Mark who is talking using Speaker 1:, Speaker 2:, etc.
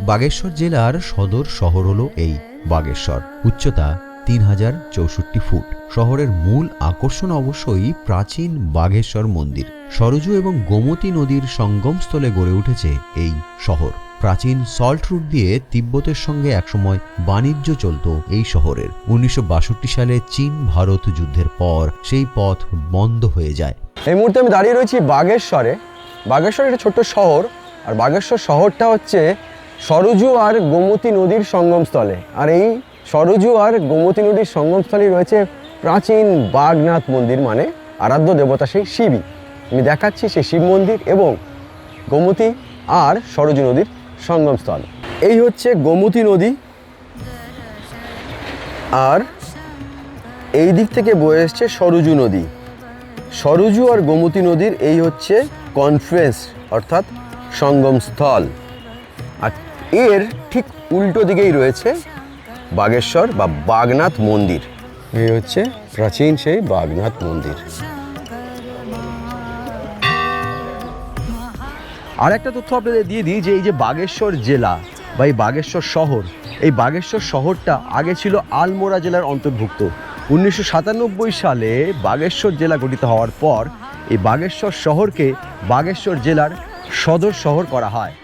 Speaker 1: বাগেশ্বর জেলার সদর শহর হলো এই বাগেশ্বর। উচ্চতা তিন হাজার চৌষট্টি ফুট। শহরের মূল আকর্ষণ অবশ্যই প্রাচীন বাগেশ্বর মন্দির। সরজু এবং গোমতী নদীর সঙ্গমস্থলে গড়ে উঠেছে এই শহর। প্রাচীন সল্ট রুট দিয়ে তিব্বতের সঙ্গে একসময় বাণিজ্য চলত এই শহরের। উনিশশো বাষট্টি সালে চীন ভারত যুদ্ধের পর সেই পথ বন্ধ হয়ে যায়।
Speaker 2: এই মুহূর্তে আমি দাঁড়িয়ে রয়েছি বাগেশ্বরে। বাগেশ্বর একটা ছোট্ট শহর। আর বাগেশ্বর শহরটা হচ্ছে সরজু আর গোমতী নদীর সঙ্গমস্থলে। আর এই সরজু আর গোমতী নদীর সঙ্গমস্থলে রয়েছে প্রাচীন বাগনাথ মন্দির মানে আরাধ্য দেবতা সেই শিবই। আমি দেখাচ্ছি সেই শিব মন্দির এবং গোমতী আর সরজু নদীর সঙ্গমস্থল। এই হচ্ছে গোমতী নদী। আর এই দিক থেকে বয়ে এসছে সরজু নদী। সরজু আর গোমতী নদীর এই হচ্ছে কনফ্লুয়েন্স অর্থাৎ সঙ্গমস্থল। আর এর ঠিক উল্টো দিকেই রয়েছে বাগেশ্বর বা বাগনাথ মন্দির। এই হচ্ছে প্রাচীন সেই বাগনাথ মন্দির। আর একটা তথ্য আপনাদের দিয়ে দিই যে এই যে বাগেশ্বর জেলা বা এই বাগেশ্বর শহর, এই বাগেশ্বর শহরটা আগে ছিল আলমোড়া জেলার অন্তর্ভুক্ত। উনিশশো সাতানব্বই সালে বাগেশ্বর জেলা গঠিত হওয়ার পর এই বাগেশ্বর শহরকে বাগেশ্বর জেলার সদর শহর করা হয়।